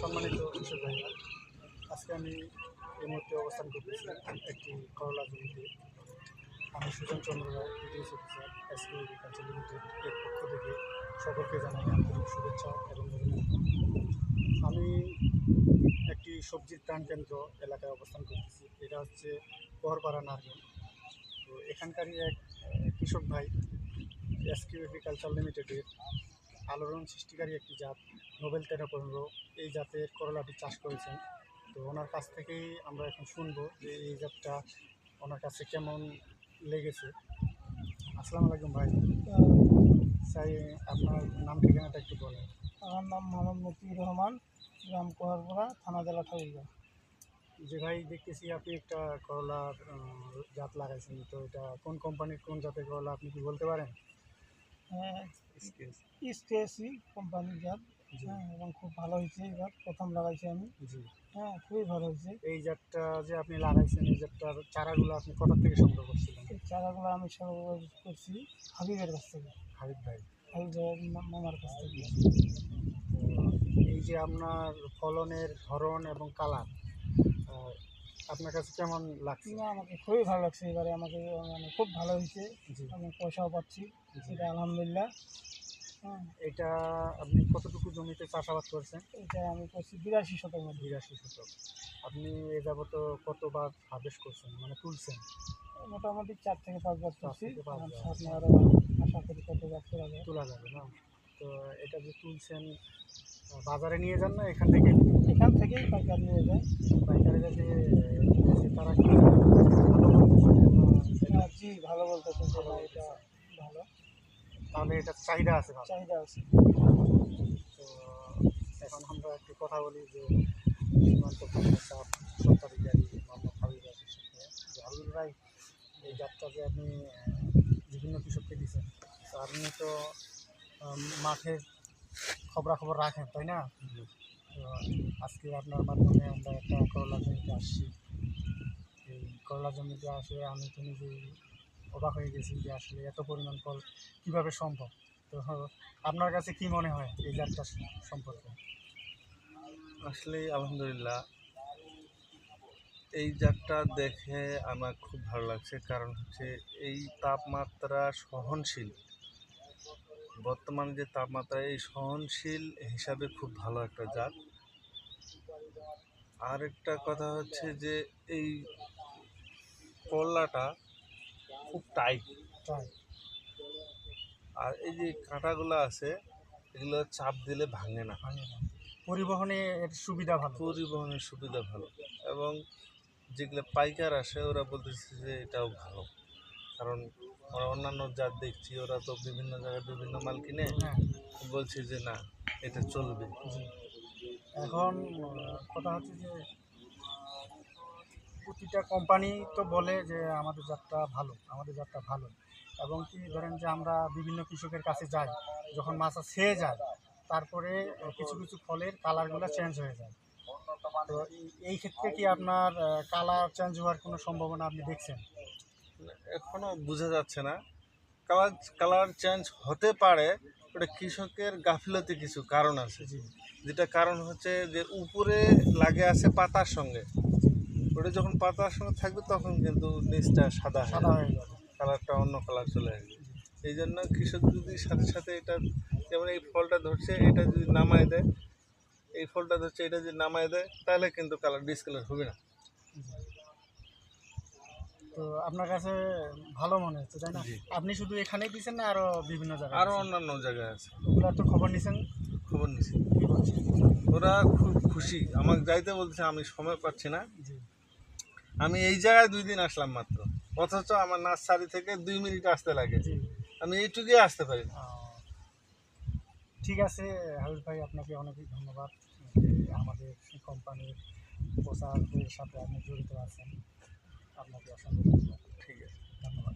সম্মানিত কৃষক ভাইরা আজকে আমি এই মুহূর্তে অবস্থান করতেছি একটি করলা জমিতে। আমি Sujan Chandra Roy BDS officer agriculture limited এর পক্ষ থেকে সকলকে জানাই আন্তরিক শুভেচ্ছা এবং আমি একটি সবজির ত্রাণ কেন্দ্র এলাকায় অবস্থান করতেছি। এটা হচ্ছে পরপাড়া নারগেল। তো এখানকারই এক কৃষক ভাই এসকিউ এগ্রিকালচার লিমিটেডের আলোড়ন সৃষ্টিকারী একটি জাত নোবেল তেরো পনেরো। এই জাতের করলাটি চাষ করেছেন। তো ওনার কাছ থেকেই আমরা এখন শুনব যে এই জাতটা ওনার কাছে কেমন লেগেছে। আসসালামু আলাইকুম ভাই। চাই আপনার নাম ঠিকানাটা একটু বলেন। আমার নাম মোহাম্মদ মতিউর রহমান গ্রাম কোহারপাড়া থানা জেলা ঠাকুরগাঁও। যে ভাই দেখতেছি আপনি একটা করলার জাত লাগাইছেন। তো এটা কোন কোম্পানির কোন জাতের করলা আপনি কি বলতে পারেন? হ্যাঁ ইস্টেসি কোম্পানির জাত হ্যাঁ এবং খুব ভালো হয়েছে এবার প্রথম লাগাইছি আমি। হ্যাঁ খুবই ভালো হয়েছে। এই জাতটা যে আপনি লাগাইছেন এই জাতটার চারাগুলো আপনি কোথা থেকে সংগ্রহ করছিলেন? এই চারাগুলো আমি সংগ্রহ করছি হাবিবের কাছ থেকে। হাবিব ভাই। হাবিবের মা- মামার কাছ থেকে। এই যে আপনার ফলনের ধরন এবং কালার আপনার কাছে কেমন লাগছে? না আমাকে খুবই ভালো লাগছে এবারে আমাকে মানে খুব ভালো হয়েছে। আমি পয়সাও পাচ্ছি সেটা আলহামদুলিল্লাহ। হ্যাঁ। এটা আপনি কতটুকু জমিতে চাষাবাদ করছেন? এটা আমি করছি বিরাশি শতক বিরাশি শতক। আপনি এ যাবত কতবার হার্ভেস্ট করছেন মানে তুলছেন? মোটামুটি চার থেকে পাঁচবার থেকে পাঁচবার। আরও আশা করি কতবার করা যায় তোলা যাবে না? তো এটা যে তুলছেন বাজারে নিয়ে যান না এখান থেকে? এখান থেকেই পাইকার নিয়ে যায়। পাইকারি যে নিতেছে তারা কি ভালো বলতেছে হ্যাঁ, জি ভালো বলতেছে এটা ভালো। তাহলে এটা চাহিদা আছে চাহিদা আছে। তো এখন আমরা একটু কথা বলি যে সীমান্ত চাপ সত্ত্বাধিকারী মোহাম্মদ হাবিব সাথে হাবিব ভাই এই আপনি বিভিন্ন কৃষককে দিচ্ছেন তো আপনি তো মাঠের খবরাখবর রাখেন, তাই না? তো আজকে আপনার মাধ্যমে আমরা একটা করলা জমিতে আসছি। এই করলা জমিতে আসলে আমি তো নিজেই অবাক হয়ে গেছি যে আসলে এত পরিমাণ ফল কীভাবে সম্ভব? তো আপনার কাছে কি মনে হয় এই যাত্রা সম্পর্কে? আসলে আলহামদুলিল্লাহ, এই জাতটা দেখে আমার খুব ভালো লাগছে। কারণ হচ্ছে এই তাপমাত্রা সহনশীল। বর্তমানে যে তাপমাত্রা এই সহনশীল হিসাবে খুব ভালো একটা জাত। আর একটা কথা হচ্ছে যে এই করলাটা খুব টাইট আর এই যে কাঁটাগুলো আছে এগুলো চাপ দিলে ভাঙে না। ভাঙে না। পরিবহনে এর সুবিধা ভালো। পরিবহনের সুবিধা ভালো। এবং যেগুলো পাইকার আসে ওরা বলতেছে যে এটাও ভালো। কারণ অন্যান্য জাত দেখছি ওরা তো বিভিন্ন জায়গায় বিভিন্ন মাল কিনে হ্যাঁ। বলছে যে না এটা চলবে। এখন কথা হচ্ছে যে প্রতিটা কোম্পানি তো বলে যে আমাদের যাত্রা ভালো আমাদের যাত্রা ভালো। এবং কি ধরেন যে আমরা বিভিন্ন কৃষকের কাছে যাই যখন মাছা ছেয়ে যায় তারপরে কিছু কিছু ফলের কালারগুলো চেঞ্জ হয়ে যায়। তো এই ক্ষেত্রে কি আপনার কালার চেঞ্জ হওয়ার কোনো সম্ভাবনা আপনি দেখছেন? এখনও বোঝা যাচ্ছে না। কালার কালার চেঞ্জ হতে পারে ওটা কৃষকের গাফিলতি কিছু কারণ আছে। যেটা কারণ হচ্ছে যে উপরে লাগে আছে পাতার সঙ্গে। ওটা যখন পাতার সঙ্গে থাকবে তখন কিন্তু নিচটা সাদা সাদা হয়ে যাবে। কালারটা অন্য কালার চলে আসবে। এই জন্য কৃষক যদি সাথে সাথে এটা যেমন এই ফলটা ধরছে এটা যদি নামায় দেয় এই ফলটা ধরছে এটা যদি নামায় দেয় তাহলে কিন্তু কালার ডিসকালার হবে না। তো আপনার কাছে ভালো মনে হচ্ছে তাই না? আপনি শুধু এখানেই দিচ্ছেন না আরও বিভিন্ন জায়গায় আরও অন্যান্য জায়গায় আছে। ওগুলার তো খবর নিছেন? খবর নিছি। ওরা খুব খুশি। আমাকে যাইতে বলছে আমি সময় পাচ্ছি না। আমি এই জায়গায় দুই দিন আসলাম মাত্র। অথচ আমার নার্সারি থেকে দুই মিনিট আসতে লাগে। আমি এইটুকুই আসতে পারি না। ঠিক আছে হাবিব ভাই আপনাকে অনেক ধন্যবাদ আমাদের কোম্পানির প্রচারের সাথে আপনি জড়িত আছেন। আপনাকে অসংখ্য ধন্যবাদ। ঠিক আছে ধন্যবাদ।